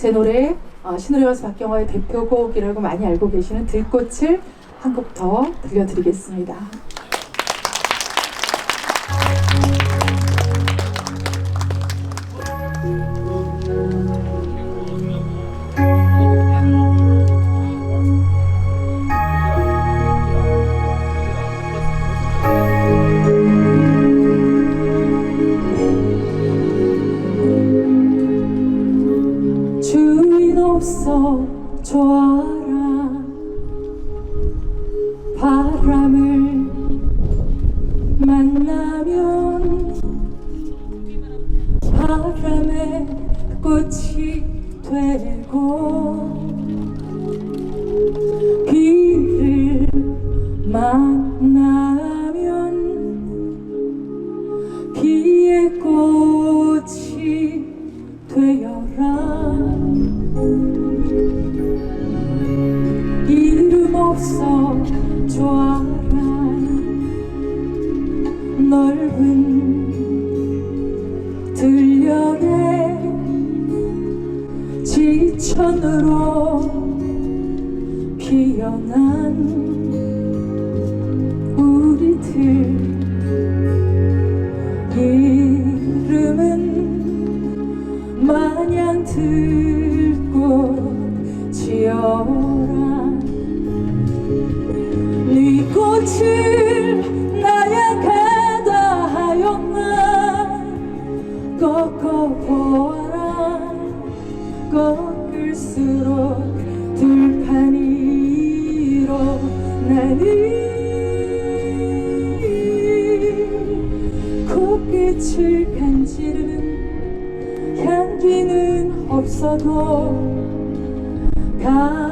제 노래 어, 신노래 가수 박경화의 대표곡이라고 많이 알고 계시는 들꽃을 한 곡 더 들려드리겠습니다. 없어 좋아라. 바람을 만나면 바람에 꽃이 되고 없어. 좋아라 넓은 들녘에 지천으로 피어난 우리들. 이름은 마냥 들꽃 지어라 보아라. 꺾을수록 들판 위로 나는 코끝을 간지르는 향기는 없어도 가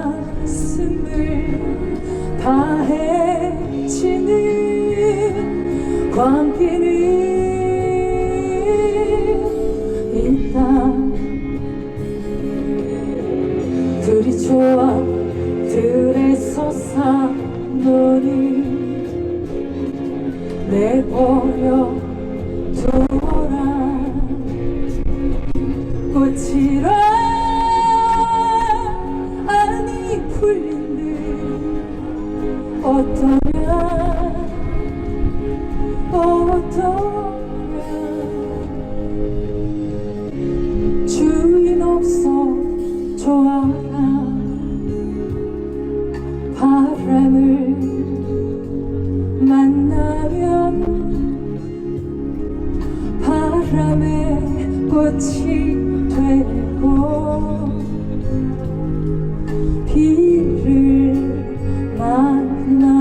내버려 두어라. 꽃이라 아니 풀린들 어떠냐 꽃이 되고 비를 만나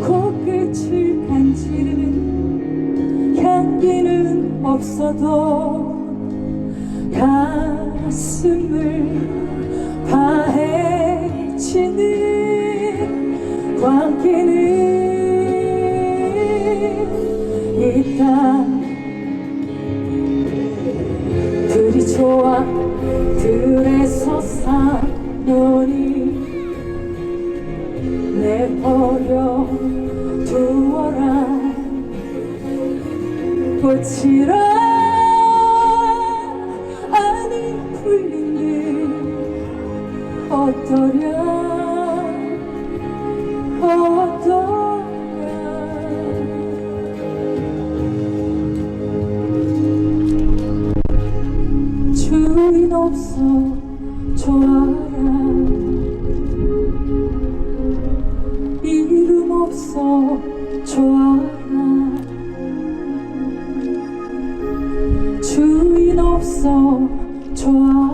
코끝을 간지르는 향기는 없어도 가슴을 파헤치는 광기는 있다. 들이 좋아 들에서 사노니 꽃이라 좋아